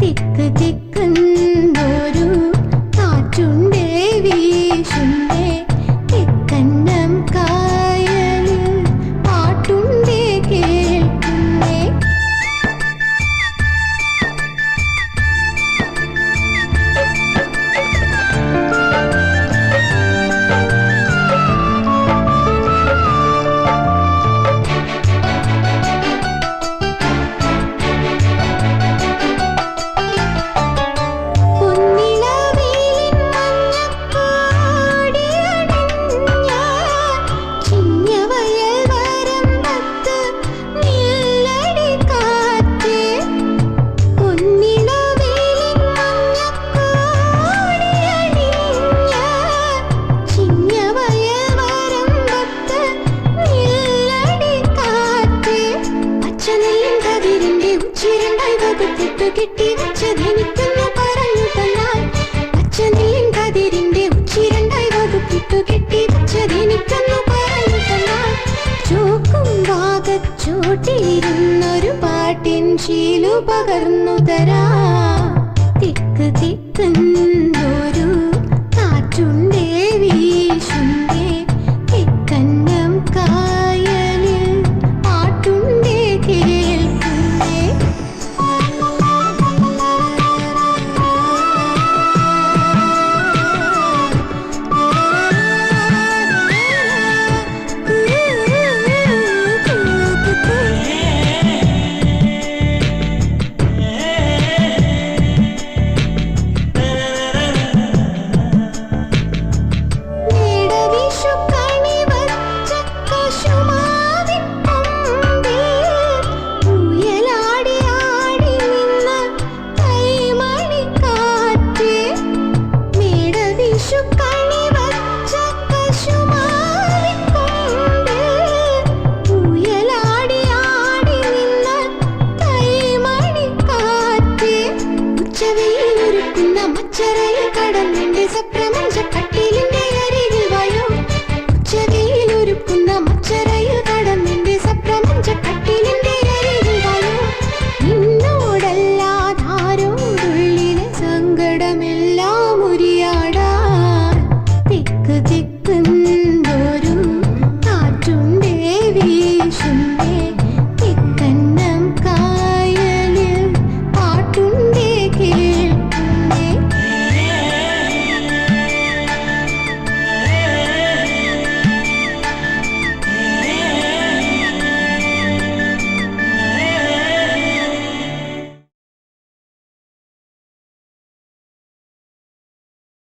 തിക്ക് തിക്കുന്നൊരു കാറ്റുണ്ടേ വീശുന്നു പതിരിന്റെ ഉച്ചിരണ്ടായി വകുത്തിട്ട് കെട്ടി വെച്ചതെനിക്കൊന്ന് പറഞ്ഞു തന്നാൽ. അച്ഛനെയും കതിരിന്റെ ഉച്ചിരണ്ടായി വകുത്തിട്ട് കെട്ടി വെച്ചതെനിക്കൊന്ന് പറഞ്ഞു തന്നാൽ. ചോക്കും ഭാഗച്ചോട്ടിരുന്നൊരു പാട്ടിൻ ശീലു പകർന്നു തരാ. തിക്ക് തിക്കുന്നൊരു കാറ്റുണ്ടേവീ is a